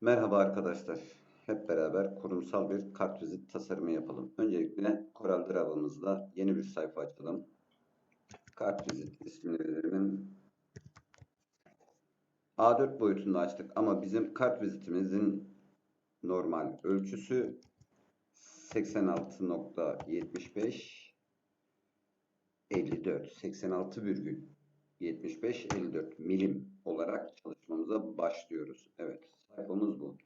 Merhaba arkadaşlar. Hep beraber kurumsal bir kartvizit tasarımı yapalım. Öncelikle Corel Draw'ımızda yeni bir sayfa açalım. Kartvizit verelim. A4 boyutunda açtık ama bizim kartvizitimizin normal ölçüsü 86.75 54 86,75 54 milim olarak çalışmamıza başlıyoruz. Evet, sayfamız bu.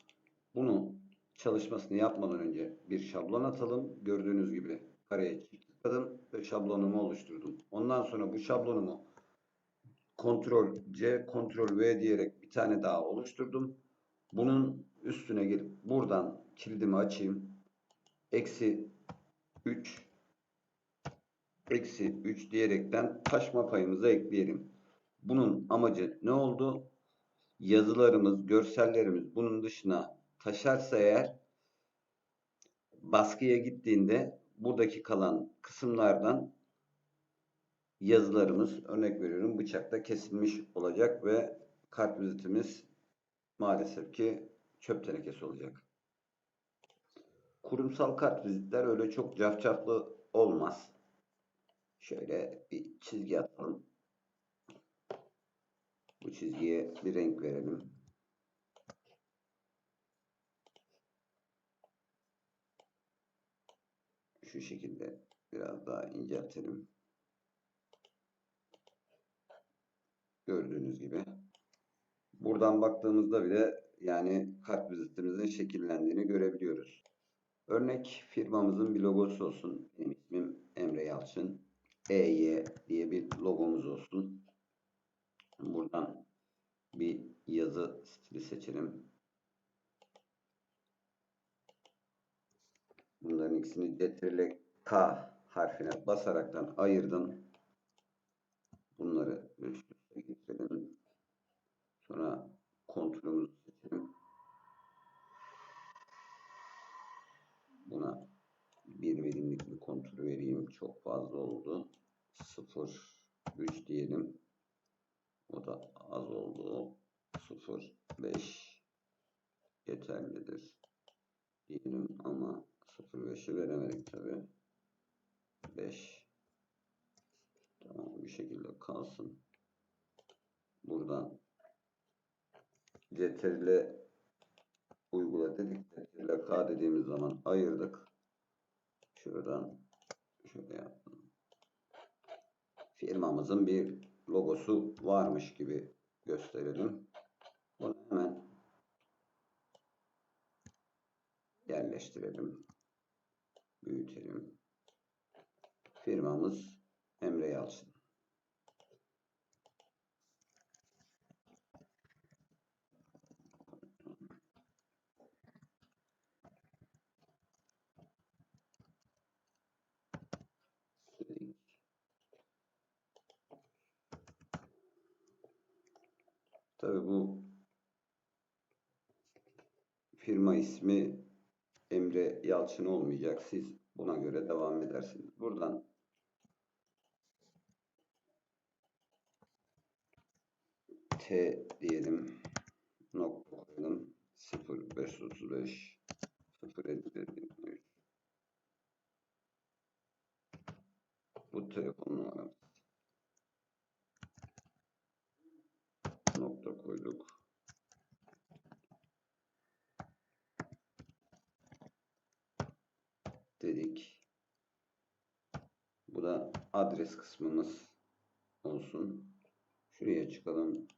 Bunu çalışmasını yapmadan önce bir şablon atalım. Gördüğünüz gibi kareye tıkladım ve şablonumu oluşturdum. Ondan sonra bu şablonumu Ctrl C, Ctrl V diyerek bir tane daha oluşturdum. Bunun üstüne gelip buradan kilidimi açayım. Eksi 3 eksi 3 diyerekten taşma payımıza ekleyelim. Bunun amacı ne oldu? Yazılarımız, görsellerimiz bunun dışına taşarsa eğer baskıya gittiğinde buradaki kalan kısımlardan yazılarımız örnek veriyorum bıçakta kesilmiş olacak ve kartvizitimiz maalesef ki çöp tenekesi olacak. Kurumsal kartvizitler öyle çok cafcaflı olmaz. Şöyle bir çizgi atalım. Bu çizgiye bir renk verelim. Şu şekilde biraz daha inceltelim. Gördüğünüz gibi. Buradan baktığımızda bile yani kartvizitimizin şekillendiğini görebiliyoruz. Örnek firmamızın bir logosu olsun. Benim ismim Emre Yalçın. EY diye bir logomuz olsun. Buradan bir yazı stili seçelim. Bunların ikisini Ctrl K harfine basaraktan ayırdım. Bunları üst üste getirelim. Sonra kontrolümüzü seçelim. Buna bir milimlik bir kontrol vereyim. Çok fazla oldu. 0 3 diyelim. O da az oldu. 0 5 yeterlidir. Diyelim ama 0.5'i veremedik tabi. 5 Tamam bu şekilde kalsın. Buradan CTRL uygula dedik. CTRL K dediğimiz zaman ayırdık. Şuradan şöyle yaptım. Firmamızın bir logosu varmış gibi gösterelim. Bunu hemen yerleştirelim. Büyütelim. Firmamız Emre Yalçın. Tabii bu firma ismi Emre Yalçın olmayacak. Siz buna göre devam edersiniz. Buradan T diyelim. Nokta koyalım. 0535 053 Bu telefon numaramız. Nokta koyduk. Dedik. Bu da adres kısmımız olsun. Şuraya çıkalım.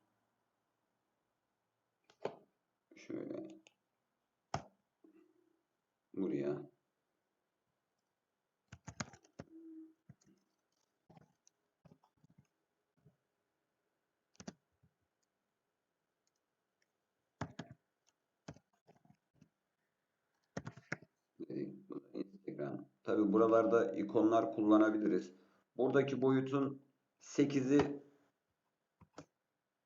Şöyle. Buraya. Instagram. Tabi buralarda ikonlar kullanabiliriz. Buradaki boyutun 8'i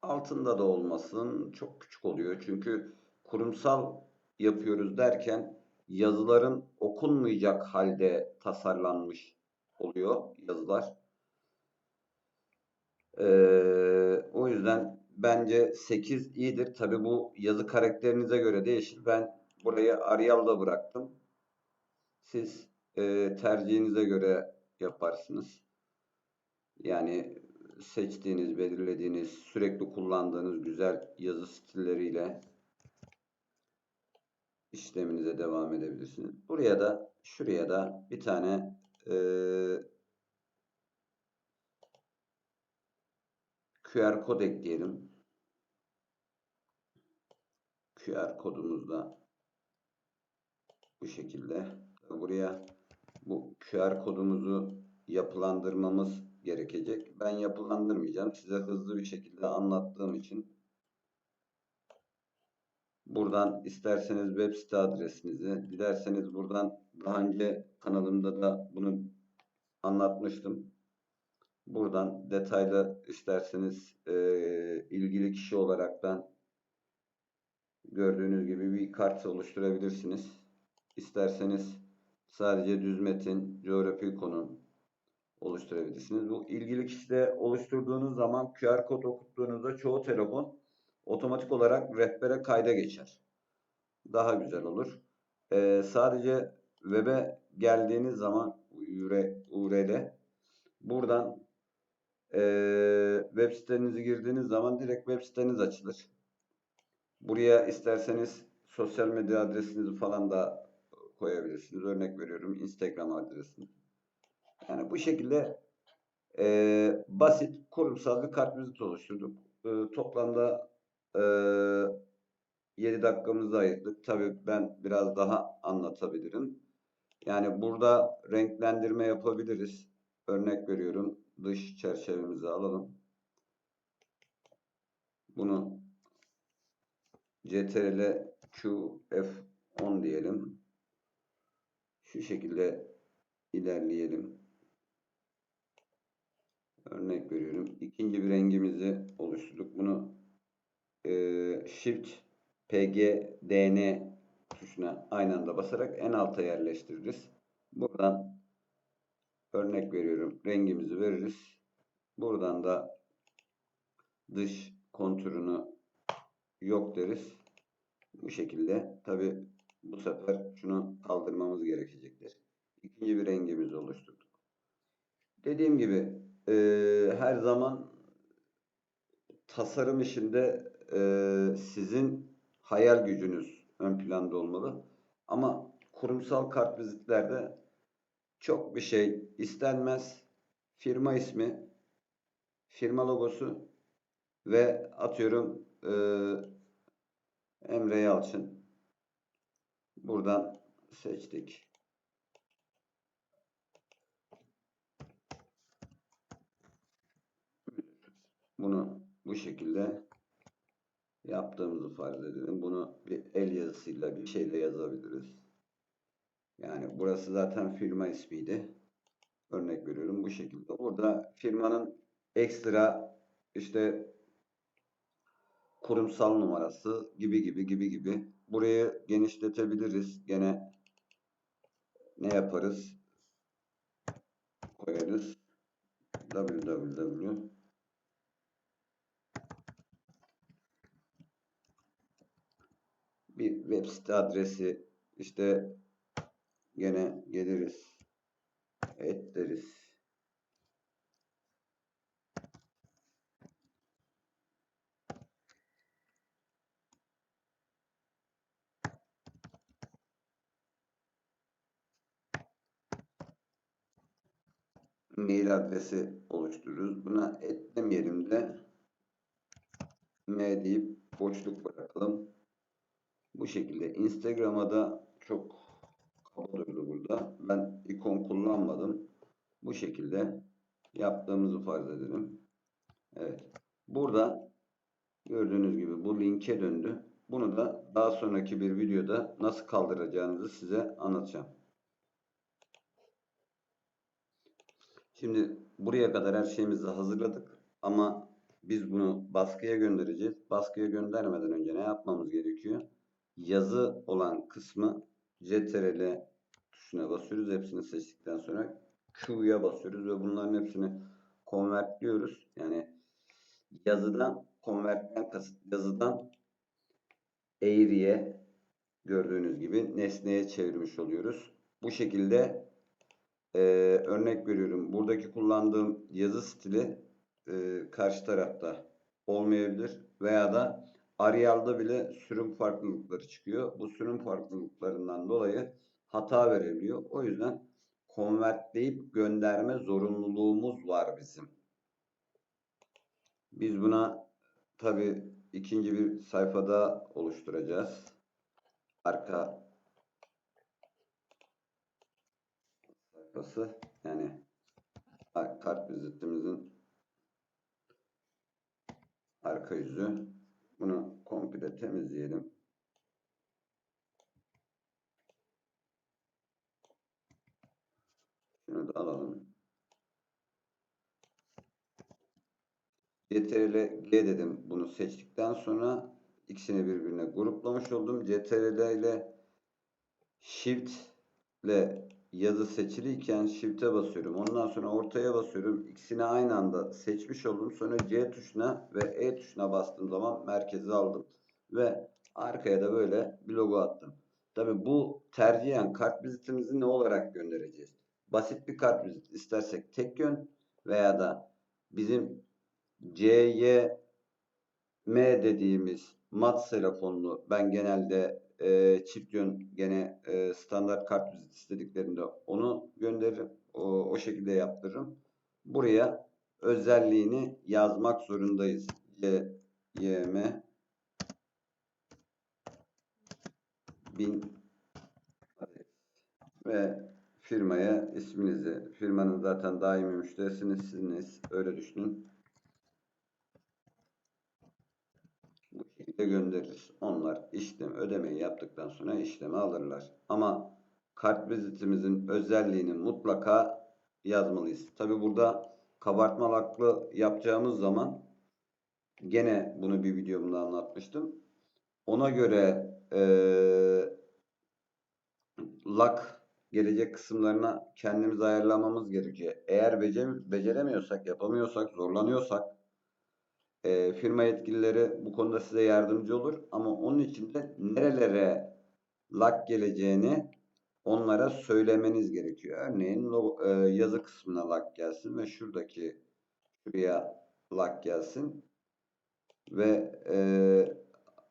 altında da olmasın. Çok küçük oluyor. Çünkü kurumsal yapıyoruz derken yazıların okunmayacak halde tasarlanmış oluyor yazılar. Ee, o yüzden bence 8 iyidir. Tabi bu yazı karakterinize göre değişir. Ben burayı Arial'da bıraktım. Siz e, tercihinize göre yaparsınız. Yani seçtiğiniz, belirlediğiniz, sürekli kullandığınız güzel yazı stilleriyle işleminize devam edebilirsiniz. Buraya da şuraya da bir tane e, QR kod ekleyelim. QR kodumuz da bu şekilde. Buraya bu QR kodumuzu yapılandırmamız gerekecek. Ben yapılandırmayacağım. Size hızlı bir şekilde anlattığım için buradan isterseniz web site adresinizi, dilerseniz buradan daha önce kanalımda da bunu anlatmıştım. Buradan detaylı isterseniz e, ilgili kişi olaraktan gördüğünüz gibi bir kart oluşturabilirsiniz. İsterseniz sadece düz metin, coğrafi konu oluşturabilirsiniz. Bu ilgili kişide oluşturduğunuz zaman QR kod okuttuğunuzda çoğu telefon otomatik olarak rehbere kayda geçer. Daha güzel olur. Ee, sadece web'e geldiğiniz zaman URL buradan e, web sitenizi girdiğiniz zaman direkt web siteniz açılır. Buraya isterseniz sosyal medya adresinizi falan da koyabilirsiniz. Örnek veriyorum Instagram adresini. Yani bu şekilde e, basit kurumsal bir kartvizit oluşturduk. E, toplamda e, 7 dakikamızı ayırdık. Tabii ben biraz daha anlatabilirim. Yani burada renklendirme yapabiliriz. Örnek veriyorum. Dış çerçevemizi alalım. Bunu CTRL Q F10 diyelim. Şu şekilde ilerleyelim. Örnek veriyorum. İkinci bir rengimizi oluşturduk. Bunu e, Shift PG DN tuşuna aynı anda basarak en alta yerleştiririz. Buradan örnek veriyorum. Rengimizi veririz. Buradan da dış konturunu yok deriz. Bu şekilde tabi bu sefer şunu kaldırmamız gerekecektir. İkinci bir rengimizi oluşturduk. Dediğim gibi e, her zaman tasarım işinde e, sizin hayal gücünüz ön planda olmalı. Ama kurumsal kartvizitlerde çok bir şey istenmez. Firma ismi, firma logosu ve atıyorum e, Emre Yalçın. Buradan seçtik. Bunu bu şekilde yaptığımızı farz edelim. Bunu bir el yazısıyla bir şeyle yazabiliriz. Yani burası zaten firma ismiydi. Örnek veriyorum bu şekilde. Burada firmanın ekstra işte kurumsal numarası gibi gibi gibi gibi. Burayı genişletebiliriz. Gene ne yaparız? Koyarız. www bir web site adresi işte gene geliriz et deriz mail adresi oluştururuz. Buna et demeyelim de m deyip boşluk bırakalım. Bu şekilde Instagram'a da çok kaba durdu burada. Ben ikon kullanmadım. Bu şekilde yaptığımızı farz edelim. Evet. Burada gördüğünüz gibi bu linke döndü. Bunu da daha sonraki bir videoda nasıl kaldıracağınızı size anlatacağım. Şimdi buraya kadar her şeyimizi hazırladık. Ama biz bunu baskıya göndereceğiz. Baskıya göndermeden önce ne yapmamız gerekiyor? Yazı olan kısmı CTRL tuşuna basıyoruz. Hepsini seçtikten sonra Q'ya basıyoruz ve bunların hepsini konvertliyoruz. Yani yazıdan convert'ten kasıt yazıdan eğriye gördüğünüz gibi nesneye çevirmiş oluyoruz. Bu şekilde e, örnek veriyorum. Buradaki kullandığım yazı stili e, karşı tarafta olmayabilir veya da Arial'da bile sürüm farklılıkları çıkıyor. Bu sürüm farklılıklarından dolayı hata verebiliyor. O yüzden konvertleyip gönderme zorunluluğumuz var bizim. Biz buna tabi ikinci bir sayfada oluşturacağız. Arka sayfası yani kart vizitimizin arka yüzü. Bunu komple temizleyelim. Şunu da alalım. CTRL G dedim bunu seçtikten sonra ikisini birbirine gruplamış oldum. CTRL ile Shift ile yazı seçiliyken Shift'e basıyorum. Ondan sonra ortaya basıyorum. İkisini aynı anda seçmiş oldum. Sonra C tuşuna ve E tuşuna bastığım zaman merkezi aldım. Ve arkaya da böyle bir logo attım. Tabi bu tercihen kart vizitimizi ne olarak göndereceğiz? Basit bir kart vizit istersek tek yön veya da bizim CY M dediğimiz mat telefonlu ben genelde e, çift yön gene e, standart kart istediklerinde onu gönderirim. O, o şekilde yaptırırım. Buraya özelliğini yazmak zorundayız. Y, M 1000 ve firmaya isminizi, firmanın zaten daimi müşterisiniz, siziniz, öyle düşünün. Bu şekilde göndeririz. Onlar işlem ödemeyi yaptıktan sonra işlemi alırlar. Ama kart vizitimizin özelliğini mutlaka yazmalıyız. Tabi burada kabartma laklı yapacağımız zaman gene bunu bir videomda anlatmıştım. Ona göre ee, lak gelecek kısımlarına kendimiz ayarlamamız gerekiyor. Eğer becer beceremiyorsak, yapamıyorsak, zorlanıyorsak e, firma yetkilileri bu konuda size yardımcı olur. Ama onun için de nerelere lak geleceğini onlara söylemeniz gerekiyor. Örneğin logo, e, yazı kısmına lak gelsin ve şuradaki şuraya lak gelsin. Ve e,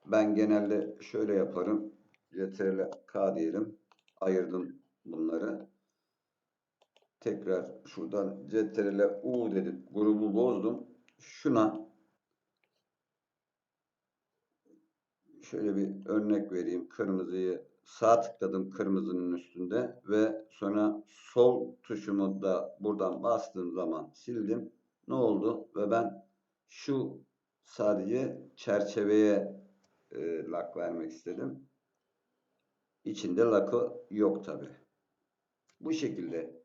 ben genelde şöyle yaparım. CTRL K diyelim. Ayırdım bunları. Tekrar şuradan CTRL U dedim. Grubu bozdum. Şuna şöyle bir örnek vereyim. Kırmızıyı sağ tıkladım kırmızının üstünde ve sonra sol tuşumu da buradan bastığım zaman sildim. Ne oldu? Ve ben şu sadece çerçeveye e, lak vermek istedim. İçinde lakı yok tabi. Bu şekilde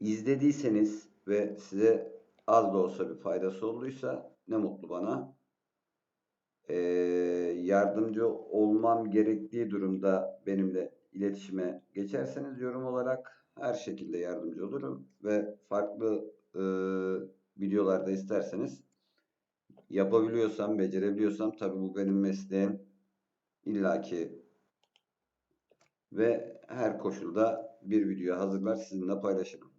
izlediyseniz ve size az da olsa bir faydası olduysa ne mutlu bana. Ee, yardımcı olmam gerektiği durumda benimle iletişime geçerseniz yorum olarak her şekilde yardımcı olurum ve farklı e, videolarda isterseniz yapabiliyorsam, becerebiliyorsam tabi bu benim mesleğim illaki ve her koşulda bir video hazırlar sizinle paylaşırım.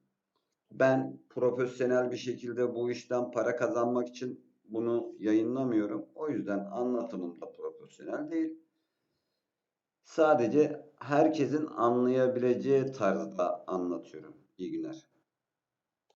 Ben profesyonel bir şekilde bu işten para kazanmak için bunu yayınlamıyorum. O yüzden anlatımım da profesyonel değil. Sadece herkesin anlayabileceği tarzda anlatıyorum. İyi günler.